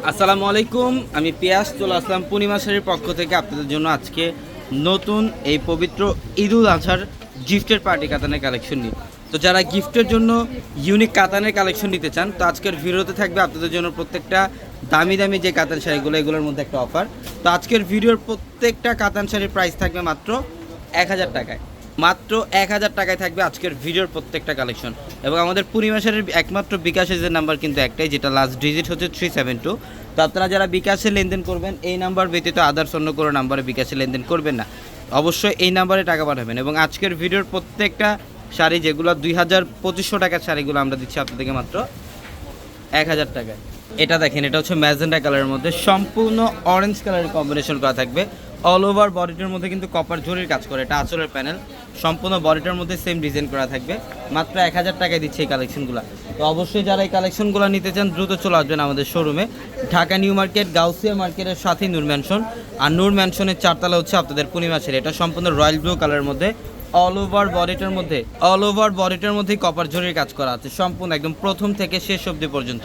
আসসালামু আলাইকুম, আমি পিয়াস, চলে আসলাম পূর্ণিমা শাড়ির পক্ষ থেকে আপনাদের জন্য আজকে নতুন এই পবিত্র ঈদুল আজহার গিফটের পার্টি কাতানের কালেকশন নিয়ে। তো যারা গিফটের জন্য ইউনিক কাতানের কালেকশন নিতে চান, তো আজকের ভিডিওতে থাকবে আপনাদের জন্য প্রত্যেকটা দামি দামি যে কাতান শাড়িগুলো, এগুলোর মধ্যে একটা অফার তো আজকের ভিডিওর প্রত্যেকটা কাতান শাড়ির প্রাইস থাকবে মাত্র এক হাজার টাকায়। মাত্র এক হাজার টাকায় থাকবে আজকের ভিডিওর প্রত্যেকটা কালেকশন এবং আমাদের পূর্ণিমাসের একমাত্র বিকাশের যে নাম্বার কিন্তু একটাই, যেটা লাস্ট ডিজিট হচ্ছে থ্রি সেভেন টু তো আপনারা যারা বিকাশে লেনদেন করবেন, এই নাম্বার ব্যতীত আদার্স অন্য কোনো নাম্বারে বিকাশে লেনদেন করবেন না। অবশ্যই এই নাম্বারে টাকা পাঠাবেন। এবং আজকের ভিডিওর প্রত্যেকটা শাড়ি যেগুলো দুই হাজার পঁচিশশো টাকার শাড়িগুলো আমরা দিচ্ছি আপনাদেরকে মাত্র এক হাজার টাকায়। এটা দেখেন, এটা হচ্ছে ম্যাজেন্ডা কালারের মধ্যে সম্পূর্ণ অরেঞ্জ কালারের কম্বিনেশন করা থাকবে। অল ওভার বডিটার মধ্যে কিন্তু কপার জরির কাজ করে, এটা আঁচলের প্যানেল সম্পূর্ণ বডিটার মধ্যে সেম ডিজাইন করা থাকবে। মাত্র এক হাজার টাকায় দিচ্ছে এই কালেকশনগুলো তো অবশ্যই যারা এই কালেকশনগুলো নিতে চান, দ্রুত চলে আসবেন আমাদের শোরুমে ঢাকা নিউ মার্কেট, গাউসিয়া মার্কেটের সাথেই নূর ম্যানশন আর নূর ম্যানশনের চারতলা হচ্ছে আপনাদের পূর্ণিমাসের এটা সম্পূর্ণ রয়্যাল ব্লু কালারের মধ্যে। অল ওভার বডিটার মধ্যে অল ওভার বডিটার মধ্যেই কপার জরির কাজ করা আছে, সম্পূর্ণ একদম প্রথম থেকে শেষ অবধি পর্যন্ত।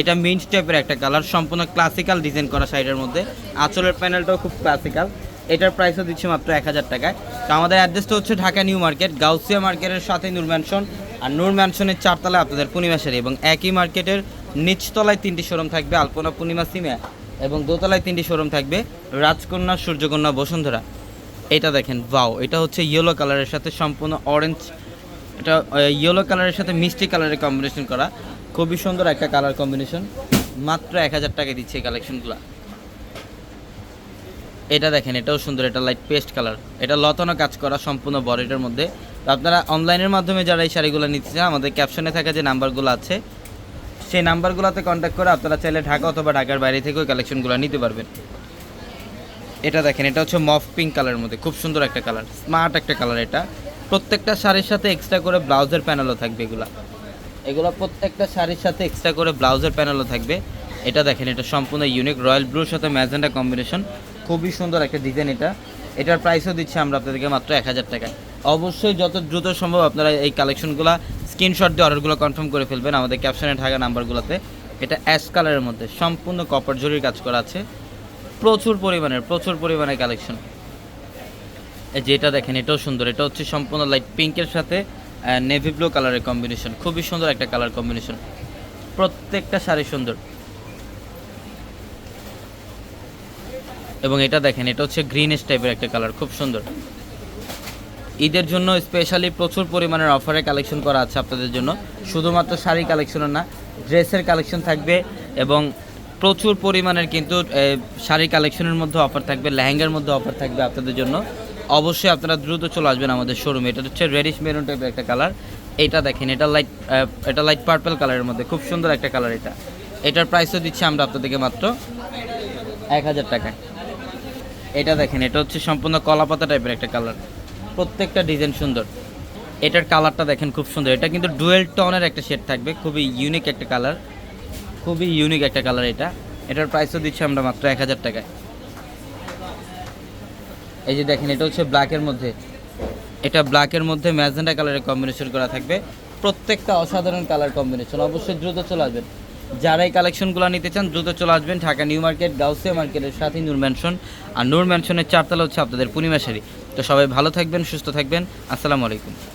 এটা মিন্ট টাইপের একটা কালার, সম্পূর্ণ ক্লাসিক্যাল ডিজাইন করা সাইডের মধ্যে। আঁচলের প্যানেলটাও খুব ক্লাসিক্যাল এটার প্রাইসও দিচ্ছি মাত্র এক হাজার টাকায়। তো আমাদের অ্যাড্রেসটা হচ্ছে ঢাকা নিউ মার্কেট গাউসিয়া মার্কেটের সাথে নূর ম্যানশন আর নূর ম্যানশনের চারতলায় আপনাদের পূর্ণিমা পূর্ণিমাশারি এবং একই মার্কেটের নিচতলায় তিনটি শোরুম থাকবে আলপনা পূর্ণিমা সিমে এবং দোতলায় তিনটি শোরুম থাকবে রাজকন্যা, সূর্যকন্যা, বসুন্ধরা। এটা দেখেন বাও এটা হচ্ছে ইয়েলো কালারের সাথে সম্পূর্ণ অরেঞ্জ এটা ইয়েলো কালারের সাথে মিষ্টি কালারের কম্বিনেশন করা। খুবই সুন্দর একটা কালার কম্বিনেশন মাত্র এক হাজার টাকা দিচ্ছে কালেকশনগুলো এটা দেখেন, এটাও সুন্দর, এটা লাইট পেস্ট কালার এটা লতানো কাজ করা সম্পূর্ণ বডিটার মধ্যে। আপনারা অনলাইনের মাধ্যমে যারা এই শাড়িগুলো নিতে চান, আমাদের ক্যাপশনে থাকা যে নাম্বারগুলো আছে, সেই নাম্বারগুলোতে কন্ট্যাক্ট করে আপনারা চাইলে ঢাকা অথবা ঢাকার বাইরে থেকেও কালেকশনগুলো নিতে পারবেন। এটা দেখেন, এটা হচ্ছে মফ পিঙ্ক কালারের মধ্যে। খুব সুন্দর একটা কালার স্মার্ট একটা কালার এটা। প্রত্যেকটা শাড়ির সাথে এক্সট্রা করে ব্লাউজের প্যানেলও থাকবে এগুলা। এগুলো প্রত্যেকটা শাড়ির সাথে এক্সট্রা করে ব্লাউজের প্যানেলও থাকবে। এটা দেখেন, এটা সম্পূর্ণ ইউনিক রয়্যাল ব্লুর সাথে ম্যাজেন্ডা কম্বিনেশন খুবই সুন্দর একটা ডিজাইন এটা। এটার প্রাইসও দিচ্ছি আমরা আপনাদেরকে মাত্র এক হাজার টাকায়। অবশ্যই যত দ্রুত সম্ভব আপনারা এই কালেকশনগুলো স্ক্রিনশট দিয়ে অর্ডারগুলো কনফার্ম করে ফেলবেন আমাদের ক্যাপশনে থাকা নাম্বারগুলোতে। এটা অ্যাশ কালারের মধ্যে, সম্পূর্ণ কপার জরির কাজ করা আছে। প্রচুর পরিমাণের প্রচুর পরিমাণের কালেকশন এই যে এটা দেখেন, এটাও সুন্দর, এটা হচ্ছে সম্পূর্ণ লাইট পিঙ্কের সাথে নেভি ব্লু কালারের কম্বিনেশন খুবই সুন্দর একটা কালার কম্বিনেশন প্রত্যেকটা শাড়ি সুন্দর। এবং এটা দেখেন, এটা হচ্ছে গ্রিনিশ টাইপের একটা কালার খুব সুন্দর। ঈদের জন্য স্পেশালি প্রচুর পরিমাণের অফারে কালেকশন করা আছে আপনাদের জন্য। শুধুমাত্র শাড়ি কালেকশনও না, ড্রেসের কালেকশন থাকবে এবং প্রচুর পরিমাণের কিন্তু শাড়ি কালেকশনের মধ্যে অফার থাকবে, লেহেঙ্গার মধ্যে অফার থাকবে আপনাদের জন্য। অবশ্যই আপনারা দ্রুত চলে আসবেন আমাদের শোরুমে এটা হচ্ছে রেডিশ মেরুন টাইপের একটা কালার এটা দেখেন, এটা লাইট এটা লাইট পার্পল কালারের মধ্যে। খুব সুন্দর একটা কালার এটা। এটার প্রাইসও দিচ্ছি আমরা আপনাদেরকে মাত্র এক হাজার টাকায়। এটা দেখেন, এটা হচ্ছে সম্পূর্ণ কলাপাতা টাইপের একটা কালার প্রত্যেকটা ডিজাইন সুন্দর। এটার কালারটা দেখেন, খুব সুন্দর। এটা কিন্তু ডুয়েল টনের একটা শেড থাকবে। খুবই ইউনিক একটা কালার খুবই ইউনিক একটা কালার এটা। এটার প্রাইসও দিচ্ছি আমরা মাত্র এক হাজার টাকায়। এই যে দেখেন, এটা হচ্ছে ব্ল্যাকের মধ্যে। এটা ব্ল্যাকের মধ্যে ম্যাজেন্ডা কালারের কম্বিনেশন করা থাকবে। প্রত্যেকটা অসাধারণ কালার কম্বিনেশন অবশ্যই দ্রুত চলে আসবেন। যারা এই কালেকশনগুলো নিতে চান, দ্রুত চলে আসবেন ঢাকা নিউ মার্কেট, গাউসিয়া মার্কেটের সাথে নূর ম্যানশন আর নূর ম্যানশনের চারতলা হচ্ছে আপনাদের পূর্ণিমাশারি তো সবাই ভালো থাকবেন, সুস্থ থাকবেন। আসসালামু আলাইকুম।